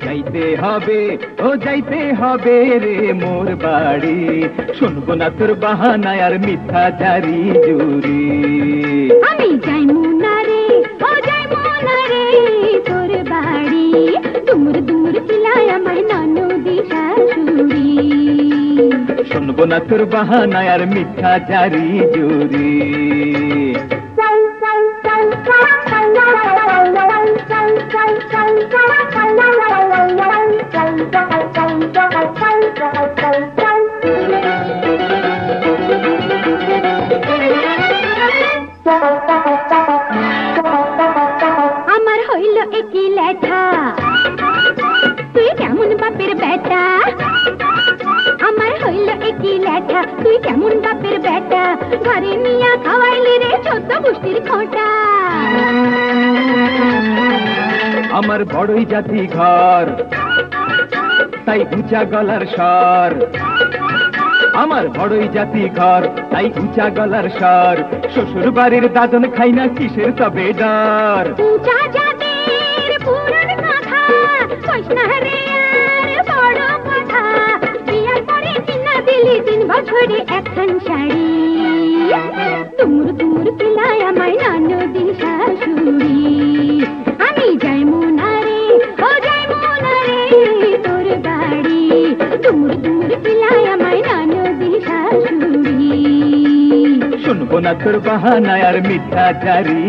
যাইতে হবে ও যাইতে হবে রে মোর বাড়ি শুনব না তোর বাহানায় আর মিথ্যা জারি জুরি আমি যাই মুনারে ও যাই মুনারে তোর বাড়ি দুমুর দুমুর চিলায় আমায় ননদি শাশুড়ি শুনব না তোর বাহানায় আর মিথ্যা জারি জুরি আমার হইল একই লেঠা। তুই কেমন বাপের বেটা? আমার হইল একই লেঠা। তুই কেমন বাপের বেটা? ঘরে নিয়া খাওয়াইলি রে চোদ্দ পুষ্টির খোঁটা। আমার বড়ই জাতি ঘর। তাই উঁচা গলার স্বর। আমার বড়ই জাতি ঘর, তাই উঁচা গলার স্বর। শ্বশুর বাড়ির দাদন খাই না কিসের তবে ডর। উঁচা জাতের পুরান কথা, কইস না রে আর না তোর বাহানায় আর মিথ্যা জারি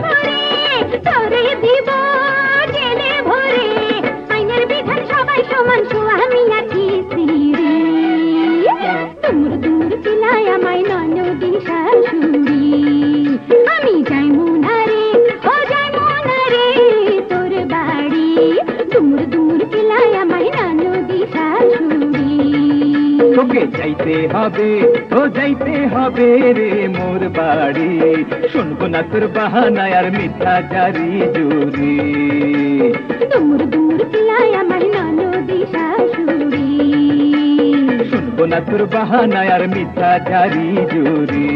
তোকে যাইতে হবে ও যাইতে হবে রে মোর বাড়ি। শুনব না তোর বাহানায় আর মিথ্যা জারি জুরি তুমুর তুমুর পিলায় আমায় ননদি শাশুড়ি শুনব না তোর বাহানায় আর মিথ্যা জারি জুরি